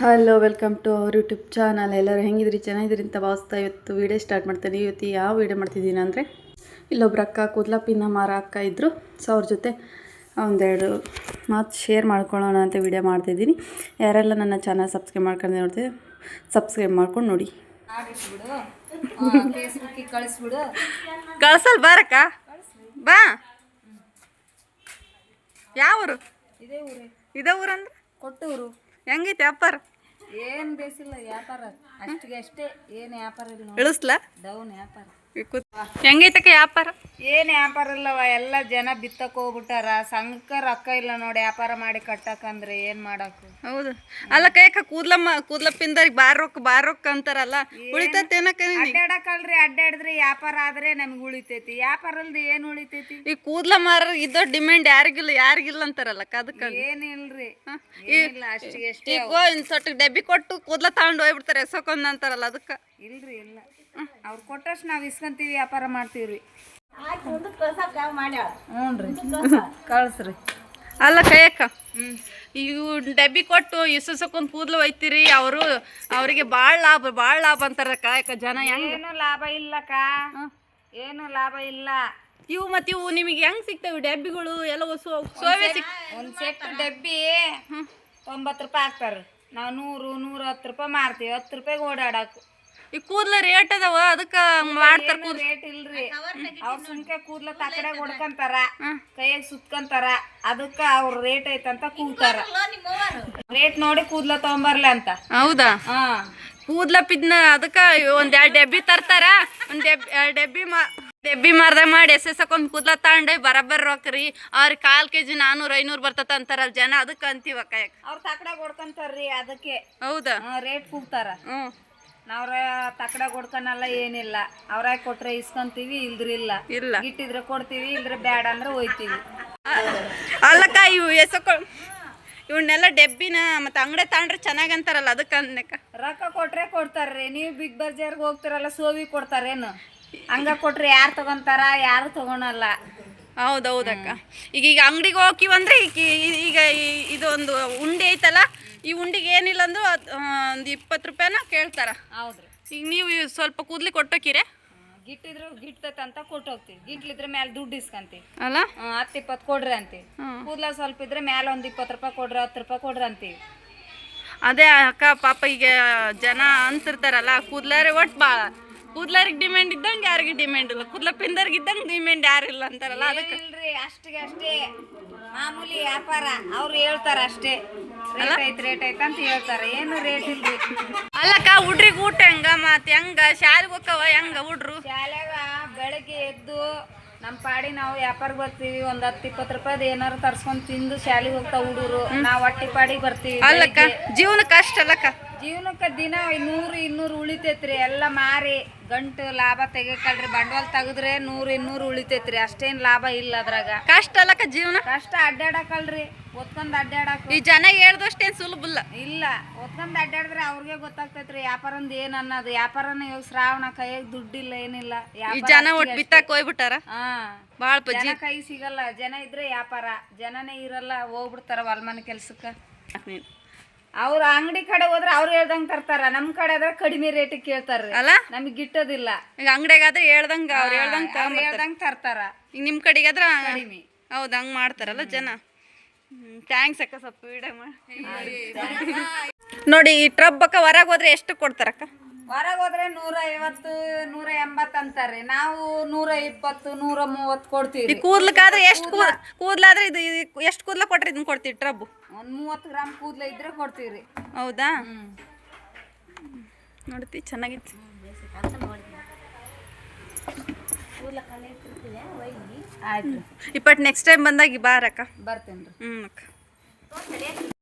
Hello welcome to our YouTube channel ಎಲ್ಲರೂ ಹೆಂಗಿದ್ರಿ? ಚೆನ್ನಾಗಿದ್ರಿ ಅಂತ ಭಾವಿಸ್ತಾ ಇವತ್ತು ವೀಡಿಯೋ ಸ್ಟಾರ್ಟ್ ಮಾಡ್ತೇನೆ ಇವತ್ತು ಯಾವ ವೀಡಿಯೋ ಮಾಡ್ತಿದ್ದೀನಿ ಅಂದರೆ ಇಲ್ಲೊಬ್ರು ಅಕ್ಕ ಕೂದಲಪ್ಪಿನ ಮಾರ ಅಕ್ಕ ಇದ್ದರು ಸೊ ಅವ್ರ ಜೊತೆ ಒಂದೆರಡು ಮಾತು ಶೇರ್ ಮಾಡ್ಕೊಳ್ಳೋಣ ಅಂತ ವೀಡಿಯೋ ಮಾಡ್ತಿದ್ದೀನಿ ಯಾರೆಲ್ಲ ನನ್ನ ಚಾನಲ್ ಸಬ್ಸ್ಕ್ರೈಬ್ ಮಾಡ್ಕೊಂಡು ನೋಡ್ತೀವಿ ಸಬ್ಸ್ಕ್ರೈಬ್ ಮಾಡ್ಕೊಂಡು ನೋಡಿ. ಕಳ್ಸಲ್ ಬಾರಕ್ಕ ಬಾ. ಇದೇ ಊರೇ. ಇದೇ ಊರಂದ್ರೆ ಕೊಟ್ಟೂರು. ಹೆಂಗೈತೆ ವ್ಯಾಪಾರ? ಏನು ಬೇಸಿಲ್ಲ ವ್ಯಾಪಾರ. ಅಷ್ಟಿಗೆ ಅಷ್ಟೇ. ಏನು ವ್ಯಾಪಾರ ಇಲ್ಲ. ಇಳಿಸ್ಲಾ? ಡೌನ್ ವ್ಯಾಪಾರ. ಹೆಂಗೈತಕ್ಕ ವ್ಯಾಪಾರ? ಏನ್ ವ್ಯಾಪಾರ ಇಲ್ಲವ ಎಲ್ಲ ಜನ ಬಿತ್ತಕ್ ಹೋಗ್ಬಿಟ್ಟಾರ. ಸಂಘಕ್ಕ ರೊಕ್ಕ ಇಲ್ಲ ನೋಡಿ ವ್ಯಾಪಾರ ಮಾಡಿ ಕಟ್ಟಕಂದ್ರೆ ಏನ್ ಮಾಡಕ್? ಹೌದು. ಅಲ್ಲ ಕೈಕ ಕೂದ್ಲಮ್ಮ ಕೂದ್ಲಪ್ಪಿಂದ ಬಾರ್ ರೊಕ್ಕ ಬಾರ್ ರೊಕ್ಕ ಅಂತಾರಲ್ಲ ಉಳಿತೈತೇನಕ್ಕ ಅಡ್ಡಾಡಕಲ್ರಿ ಅಡ್ಡಾಡಿದ್ರೆ ವ್ಯಾಪಾರ ಆದ್ರೆ ನಮ್ಗೆ ಉಳಿತೈತಿ. ವ್ಯಾಪಾರ ಇಲ್ದ ಏನ್ ಉಳಿತೈತಿ? ಈ ಕೂದ್ಲ ಮಾರ ಇದ್ದೋ ಡಿಮ್ಯಾಂಡ್ ಯಾರಿಗಿಲ್ಲ ಯಾರಿಗಿಲ್ಲ ಅಂತಾರಲ್ಲ ಅದಕ್ಕ ಏನಿಲ್ರಿ ಅಷ್ಟಿಗೆ ಅಷ್ಟೇ. ಸೊಟ್ಟು ಡಬ್ಬಿ ಕೊಟ್ಟು ಕೂದ್ಲ ತಗೊಂಡ್ ಹೋಗ್ಬಿಡ್ತಾರೆ ಎಸಕೊಂದ್ ಅಂತಾರಲ್ಲ ಅದಕ್ಕ. ಇಲ್ರಿ ಇಲ್ಲ. ಅವ್ರು ಕೊಟ್ಟಷ್ಟು ನಾವು ಇಸ್ಕೊಂತೀವಿ ವ್ಯಾಪಾರ ಮಾಡ್ತೀವಿ ಮಾಡ್ತೀವ್ರಿ ಹ್ಞೂನ್ರಿ. ಕಳ್ಸ್ರಿ. ಅಲ್ಲ ಕೈಯಕ್ಕ ಇವು ಡಬ್ಬಿ ಕೊಟ್ಟು ಇಸಕೊಂಡ್ ಕೂದಲು ಒಯ್ತೀರಿ ಅವರು ಅವರಿಗೆ ಭಾಳ ಲಾಭ ಭಾಳ ಲಾಭ ಅಂತಾರ ಕಾಯಕ ಜನ ಏನು ಲಾಭ ಇಲ್ಲಕ್ಕ. ಏನು ಲಾಭ ಇಲ್ಲ. ಇವು ಮತ್ತೆ ಇವು ನಿಮಗೆ ಹೆಂಗ್ ಸಿಗ್ತವೆ ಡಬ್ಬಿಗಳು ಎಲ್ಲ ಹೊಸು ಸೋವೆ ಸಿಕ್ ಒಂದ್ ಸೆಟ್ ಡಬ್ಬಿ ತೊಂಬತ್ತು ರೂಪಾಯಿ ಹಾಕ್ತಾರ ನಾವು ನೂರು ನೂರ ಹತ್ತು ರೂಪಾಯಿ ಮಾರ್ತೀವಿ ಹತ್ತು ರೂಪಾಯಿಗೆ ಓಡಾಡಕ್. ಈ ಕೂದ್ಲ ರೇಟ್ ಅದಾವ ಅದಕ್ಕ ಮಾಡ್ತಾರ ಏನು ರೇಟ್ ಇಲ್ರಿ. ಅವ್ರ ಸುಮ್ಕೆ ಕೂದ್ಲ ತಕಡೆ ಹೊಡ್ಕಂತಾರ ಕೈಯಾಗ ಸುತ್ಕಂತಾರ ಅದಕ್ಕ ಅವ್ರ ರೇಟ್ ಐತಂತ ಕೂತಾರ. ರೇಟ್ ನೋಡಿ ಕೂದ್ಲ ತಗೊಂಬರ್ಲ ಅಂತ. ಹೌದಾ? ಹಾ. ಕೂದ್ಲ ಪಿದ್ನ ಅದಕ್ಕ ಒಂದ್ ಎರಡ್ ಡಬ್ಬಿ ತರ್ತಾರ ಒಂದ್ ಡಬ್ಬಿ ಎರಡ್ ಡಬ್ಬಿ ಮಾ ಡಬ್ಬಿ ಮಾರ್ದ ಮಾಡಿ ಎಸ್ ಎಸ್ ಹಾಕೊಂಡ್ ಕೂದ್ಲ ತಗೊಂಡು ಬರಬ್ಬರ್ ರೊಕ್ಕರಿ ಅವ್ರ ಕಾಲ್ ಕೆಜಿ ನಾನೂರ್ ಐನೂರ್ ಬರ್ತತ ಅಂತಾರಲ್ಲ ಜನ ಅದಕ್ಕ ಅಂತೀವ ಕಾಯಕ ಅವ್ರ ತಕಡೆ ಹೊಡ್ಕಂತಾರ್ರಿ ಅದಕ್ಕೆ. ಹೌದಾ? ರೇಟ್ ಕೂಗ್ತಾರ. ಹ್ಮ್. ನಾವ್ರ ತಕಡೆ ಕೊಡ್ಕನಲ್ಲ ಏನಿಲ್ಲ. ಅವ್ರ ಕೊಟ್ರೆ ಇಸ್ಕೊಂತೀವಿ ಇಲ್ದ್ರ ಇಲ್ಲ. ಇಲ್ಲ. ಇಟ್ಟಿದ್ರೆ ಕೊಡ್ತೀವಿ ಇಲ್ದ್ರೆ ಬ್ಯಾಡ ಅಂದ್ರೆ ಹೋಯ್ತೀವಿ ಅಲ್ಲಕ್ಕ ಇವು ಎಸಕೊಂಡ್ ಇವನ್ನೆಲ್ಲ ಡೆಬ್ಬಿನ ಮತ್ತೆ ಅಂಗಡಿ ತಗೊಂಡ್ರೆ ಚೆನ್ನಾಗಿ ಅಂತಾರಲ್ಲ ಅದಕ್ಕ ರೊಕ್ಕ ಕೊಟ್ರೆ ಕೊಡ್ತಾರ್ರಿ. ನೀವು ಬಿಗ್ ಬಜಾರ್ಗೆ ಹೋಗ್ತಾರಲ್ಲ ಸೋವಿ ಕೊಡ್ತಾರೇನು? ಹಂಗ ಕೊಟ್ರೆ ಯಾರು ತಗೊಂತಾರ ಯಾರು ತಗೊಳಲ್ಲ. ಹೌದೌದಕ್ಕ. ಈಗ ಈಗ ಅಂಗಡಿಗೆ ಹೋಗಿವಂದ್ರೆ ಈಗ ಈಗ ಇದೊಂದು ಉಂಡೆ ಐತಲ್ಲ ಈ ಉಂಡಿಗೆ ಏನಿಲ್ಲ ಅಂದ್ರೆ ಅದ್- ಆ, ಒಂದು ಇಪ್ಪತ್ತು ರೂಪಾಯಿನ ಕೇಳ್ತಾರ. ಹೌದ್ರಿ. ಈಗ ನೀವು ಇವ್ ಸ್ವಲ್ಪ ಕೂದ್ಲಿ ಕೊಟ್ಟೋಕಿರೆ. ಗಿಟ್ಟಿದ್ರು ಗಿಟ್ತೈತೆ ಅಂತ ಕೊಟ್ಟು ಹೋಗ್ತೀವಿ. ಗಿಟ್ಲಿದ್ರೆ ಮೇಲೆ ದುಡ್ಡು ಇಸ್ಕಂತೀವಿ. ಅಲ್ಲ? ಹತ್ತು ಇಪ್ಪತ್ತು ಕೊಡ್ರಿ ಅಂತೀವಿ. ಹ್ಮ್. ಕೂದ್ಲ ಸ್ವಲ್ಪ ಇದ್ರೆ ಮೇಲೆ ಒಂದು ಇಪ್ಪತ್ತು ರೂಪಾಯಿ ಕೊಡ್ರಿ ಹತ್ತು ರೂಪಾಯಿ ಕೊಡ್ರಿ ಅಂತೀವಿ. ಅದೇ ಅಕ್ಕ ಪಾಪ ಈಗ ಜನ ಅಂತಿರ್ತಾರಲ್ಲ ಕೂದ್ಲಾರೆ ಒಟ್ಟು ಭಾಳ ಕೂದ್ಲಾರಿಗೆ ಡಿಮ್ಯಾಂಡ್ ಇದ್ದಂಗೆ ಯಾರಿಗೆ ಡಿಮ್ಯಾಂಡ್ ಇಲ್ಲ? ಕೂದ್ಲ ಪಿಂದರ್ಗೆ ಇದ್ದಂಗೆ ಡಿಮ್ಯಾಂಡ್ ಯಾರು ಇಲ್ಲ ಅಂತಾರಲ್ಲ ಅದಕ್ಕೆ. ಇಲ್ರಿ ಅಷ್ಟಿಗೆ ಅಷ್ಟೇ. ಮಾಮೂಲಿ ವ್ಯಾಪಾರ ಅವ್ರು ಹೇಳ್ತಾರ ಅಷ್ಟೇ. ರೇಟ್ ಐತ್ ರೇಟ್ ಐತ್ ಅಂತ ಹೇಳ್ತಾರ. ಏನು ರೇಟ್ ಇಲ್ರಿ? ಅಲ್ಲಕ್ಕ ಹುಡ್ರಿಗೆ ಊಟ ಹೆಂಗ ಮತ್ತೆ ಹೆಂಗ ಶಾಲೆಗೆ ಹೋಗವ ಹೆಂಗ ಹುಡ್ರು? ಶಾಲ್ಯಾಗ ಬೆಳಗ್ಗೆ ಎದ್ದು ನಮ್ಮ ಪಾಡಿ ನಾವು ವ್ಯಾಪಾರಕ್ಕೆ ಬರ್ತೀವಿ ಒಂದ್ ಹತ್ತು ಇಪ್ಪತ್ತು ರೂಪಾಯಿ ಏನಾರು ತರ್ಸ್ಕೊಂಡ್ ತಿಂದು ಶಾಲೆಗೆ ಹೋಗ್ತಾ ಹುಡುಗರು ನಾವು ಹೊಟ್ಟಿ ಪಾಡಿ ಬರ್ತೀವಿ ಅಲ್ಲಕ್ಕ ಜೀವನ ಕಷ್ಟ ಅಲ್ಲಕ್ಕ ಜೀವನಕ್ಕೆ ದಿನ ನೂರು ಇನ್ನೂರು ಉಳಿತೈತ್ರಿ ಎಲ್ಲ ಮಾರಿ ಗಂಟು ಲಾಭ ತೆಗಿಕಲ್ರಿ ಬಂಡವಾಳ ತೆಗೆದ್ರೆ ನೂರು ಇನ್ನೂರು ಉಳಿತೈತ್ರಿ ಅಷ್ಟೇನ್ ಲಾಭ ಇಲ್ಲ ಅದ್ರಾಗ. ಕಷ್ಟ ಅಲ್ಲಕ್ಕ ಜೀವನ? ಕಷ್ಟ ಅಡ್ಡಾಡಕಲ್ರಿ ಒತ್ಕೊಂಡ್ ಅಡ್ಡಾಡಕ ಈ ಜನ ಹೇಳ್ದಷ್ಟೇನು ಸುಲಭ ಇಲ್ಲ. ಇಲ್ಲ ಒತ್ಕೊಂಡ್ ಅಡ್ಡಾಡಿದ್ರೆ ಅವ್ರಿಗೆ ಗೊತ್ತಾಗ್ತೈತ್ರಿ ವ್ಯಾಪಾರಂದ್ ಏನ್ ಅನ್ನೋದು. ವ್ಯಾಪಾರನ ಇವಾಗ ಶ್ರಾವಣ ಕೈಯಾಗ ದುಡ್ಡಿಲ್ಲ ಏನಿಲ್ಲ. ಈ ಜನ ಒಟ್ಟು ಬಿತ್ತಾಕ್ ಹೋಗ್ಬಿಟ್ಟಾರ? ಹಾ. ಭಾಳ ಜನ ಕೈ ಸಿಗಲ್ಲ ಜನ ಇದ್ರೆ ವ್ಯಾಪಾರ. ಜನನೇ ಇರಲ್ಲ ಹೋಗ್ಬಿಡ್ತಾರ ಹೊಲ್ಮನೆ ಕೆಲ್ಸಕ್ಕ. ಅವ್ರ ಅಂಗಡಿ ಕಡೆ ಹೋದ್ರೆ ಅವ್ರು ಹೇಳ್ದಂಗ್ ತರ್ತಾರ. ನಮ್ ಕಡೆ ಆದ್ರೆ ಕಡಿಮೆ ರೇಟ್ ಕೇಳ್ತಾರ ಅಲ್ಲ? ನಮ್ಗೆ ಗಿಟ್ಟೋದಿಲ್ಲ. ಈಗ ಅಂಗಡಿಗಾದ್ರೆ ಹೇಳ್ದಂಗ ಅವ್ರು ಹೇಳ್ದಂಗ ಹೇಳ್ದಂಗ್ ತರ್ತಾರ. ಈಗ ನಿಮ್ಮ ಕಡೆಗಾದ್ರೆ ಕಡಿಮೆ. ಹೌದು ಹಂಗ್ ಮಾಡ್ತಾರಲ್ಲ ಜನ. ಥ್ಯಾಂಕ್ಸ್ ಅಕ್ಕ ಸ್ವಲ್ಪ ನೋಡಿ ಈ ಟ್ರಬ್ ಅಕ್ಕ ಹೊರಗೆ ಹೋದ್ರೆ ಎಷ್ಟು ಕೊಡ್ತಾರಕ್ಕ? ಹೊರಗೆ ಹೋದ್ರೆ ನೂರ ಐವತ್ತು ನೂರ ಎಂಬತ್ತು ಅಂತಾರೆ. ನಾವು ನೂರ ಇಪ್ಪತ್ತು ನೂರ ಮೂವತ್ತು ಕೊಡ್ತೀವಿ. ಕೂದ್ಲಕ್ಕಾದ್ರೆ ಎಷ್ಟು ಕೂದ್ ಕೂದ್ಲಾದ್ರೆ ಇದು ಎಷ್ಟು ಕೂದ್ಲ ಕೊಟ್ರೆ ಇದನ್ನ ಕೊಡ್ತೀವಿ ಟ್ರಬ್? ಒಂದು ಮೂವತ್ತು ಗ್ರಾಮ್ ಕೂದ್ಲ ಇದ್ರೆ ಕೊಡ್ತೀವ್ರಿ. ಹೌದಾ? ಹ್ಮ್. ನೋಡ್ತಿ ಚೆನ್ನಾಗಿತ್ತು. ಆಯ್ತು. ಇಪ್ಪತ್ತು ನೆಕ್ಸ್ಟ್ ಟೈಮ್ ಬಂದಾಗ ಬಾರಕ್ಕ. ಬರ್ತೇನ್ರಿ ಹ್ಞೂ ಅಕ್ಕ.